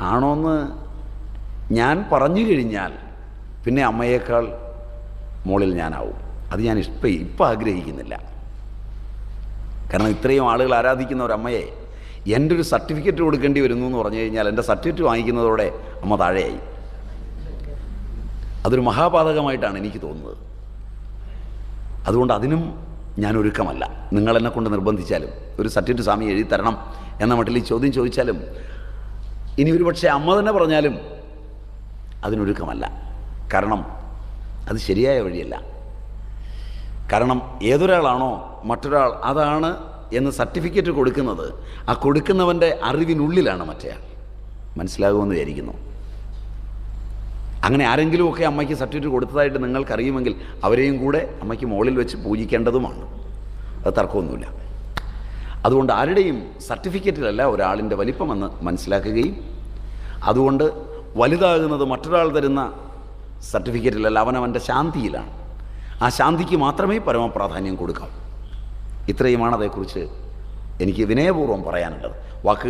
ആണോന്ന് ഞാൻ പറഞ്ഞു കഴിഞ്ഞാൽ പിന്നെ അമ്മയേക്കാൾ മുകളിൽ ഞാനാവും. അത് ഞാൻ ഇപ്പം ഇപ്പം ആഗ്രഹിക്കുന്നില്ല. കാരണം ഇത്രയും ആളുകൾ ആരാധിക്കുന്ന ഒരു അമ്മയെ എന്റെ ഒരു സർട്ടിഫിക്കറ്റ് കൊടുക്കേണ്ടി വരുന്നു എന്ന് പറഞ്ഞു കഴിഞ്ഞാൽ എന്റെ സർട്ടിഫിക്കറ്റ് വാങ്ങിക്കുന്നതോടെ അമ്മ താഴെയായി. അതൊരു മഹാപാതകമായിട്ടാണ് എനിക്ക് തോന്നുന്നത്. അതുകൊണ്ട് അതിനും ഞാൻ ഒരുക്കമല്ല. നിങ്ങളെന്നെ കൊണ്ട് നിർബന്ധിച്ചാലും ഒരു സർട്ടിഫിക്കറ്റ് സ്വാമി എഴുതി തരണം എന്ന മട്ടിൽ ചോദ്യം ചോദിച്ചാലും ഇനി ഒരു പക്ഷേ അമ്മ തന്നെ പറഞ്ഞാലും അതിനൊരുക്കമല്ല കാരണം അത് ശരിയായ വഴിയല്ല. കാരണം ഏതൊരാളാണോ മറ്റൊരാൾ അതാണ് എന്ന് സർട്ടിഫിക്കറ്റ് കൊടുക്കുന്നത്. ആ കൊടുക്കുന്നവന്റെ അറിവിനുള്ളിലാണ് മറ്റേയാൾ. മനസ്സിലാകുമെന്ന് വിചാരിക്കുന്നു. അങ്ങനെ ആരെങ്കിലുമൊക്കെ അമ്മയ്ക്ക് സർട്ടിഫിക്കറ്റ് കൊടുത്തതായിട്ട് നിങ്ങൾക്കറിയുമെങ്കിൽ അവരെയും കൂടെ അമ്മയ്ക്ക് മുകളിൽ വെച്ച് പൂജിക്കേണ്ടതുമാണ്. അത് തർക്കമൊന്നുമില്ല. അതുകൊണ്ട് ആരുടെയും സർട്ടിഫിക്കറ്റിലല്ല ഒരാളിന്റെ വലിപ്പമെന്ന് മനസ്സിലാക്കുകയും അതുകൊണ്ട് വലുതാകുന്നത് മറ്റൊരാൾ തരുന്ന സർട്ടിഫിക്കറ്റിലല്ല അവനവന്റെ ശാന്തിയിലാണ്. ആ ശാന്തിക്ക് മാത്രമേ പരമപ്രാധാന്യം കൊടുക്കാവൂ ഇത്രയുമാണ് അതേക്കുറിച്ച് എനിക്ക് വിനയപൂർവം പറയാനുള്ളത്. വാക്കുകൾ